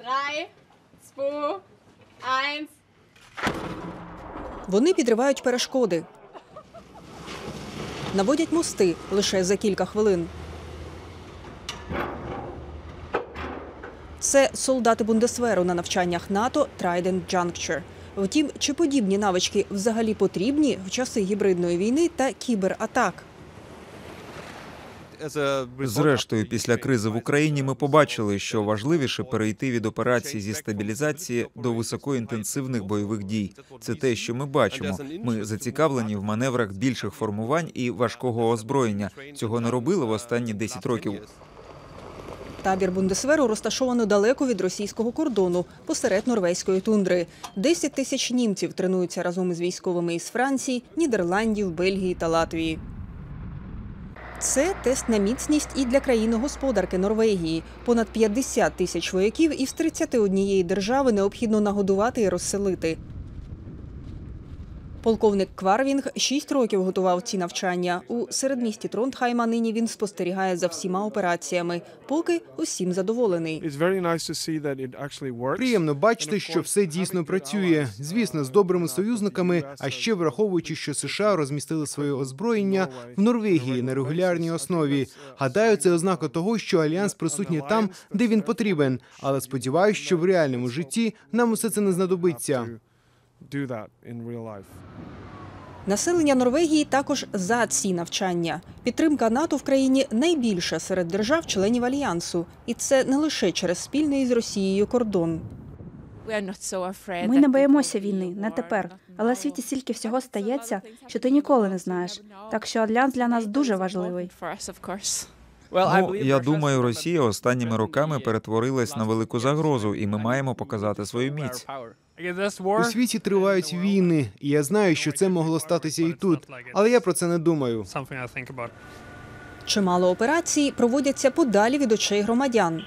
Drei, zwei, eins. Вони підривають перешкоди, наводять мости лише за кілька хвилин. Це солдати Бундесверу на навчаннях НАТО Trident Juncture. Втім, чи подібні навички взагалі потрібні в часи гібридної війни та кібератак? Зрештою, після кризи в Україні ми побачили, що важливіше перейти від операцій зі стабілізації до високоінтенсивних бойових дій. Це те, що ми бачимо. Ми зацікавлені в маневрах більших формувань і важкого озброєння. Цього не робили в останні 10 років. Табір Бундесверу розташовано далеко від російського кордону, посеред норвезької тундри. 10 тисяч німців тренуються разом із військовими із Франції, Нідерландів, Бельгії та Латвії. Це тест на міцність і для країни-господарки Норвегії. Понад 50 тисяч вояків із 31 держави необхідно нагодувати і розселити. Полковник Кварвінг шість років готував ці навчання. У середмісті Тронтхайма нині він спостерігає за всіма операціями. Поки усім задоволений. Приємно бачити, що все дійсно працює. Звісно, з uh, добрими uh, союзниками, а ще враховуючи, що США розмістили своє озброєння в Норвегії на регулярній основі. Гадаю, це ознака того, що альянс присутній там, де він потрібен. Але сподіваюся, що в реальному житті нам усе це не знадобиться. Do that in real life. Населення Норвегії також за ці навчання. Підтримка НАТО в країні найбільша серед держав-членів альянсу, і це не лише через спільний з Росією кордон. Ми не боїмося війни, не тепер. Але в світі стільки всього стається, що ти ніколи не знаєш. Так що альянс для нас дуже важливий. Ну, я думаю, Росія останніми роками перетворилась на велику загрозу, і ми маємо показати свою міць. У світі тривають війни, і я знаю, що це могло статися і тут. Але я про це не думаю. Чимало операцій проводяться подалі від очей громадян.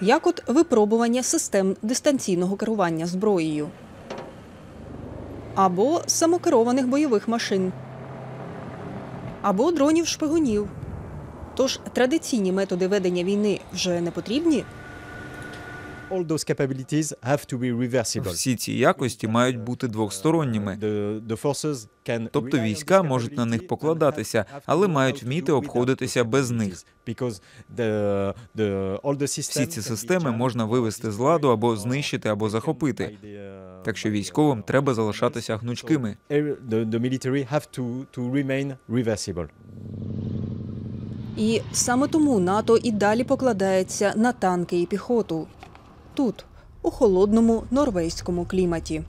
Як от випробування систем дистанційного керування зброєю або самокерованих бойових машин, або дронів шпигунів. Тож традиційні методи ведення війни вже не потрібні. all those capabilities have to be reversible. Всі ці якості мають бути двосторонніми. Тобто війська можуть на них покладатися, але мають вміти обходитися без них. Всі ці системи можна вивести з ладу або знищити, або захопити. uh, Так що військовим треба залишатися гнучкими. І саме тому НАТО і далі покладається на танки і піхоту тут, у холодному норвезькому кліматі.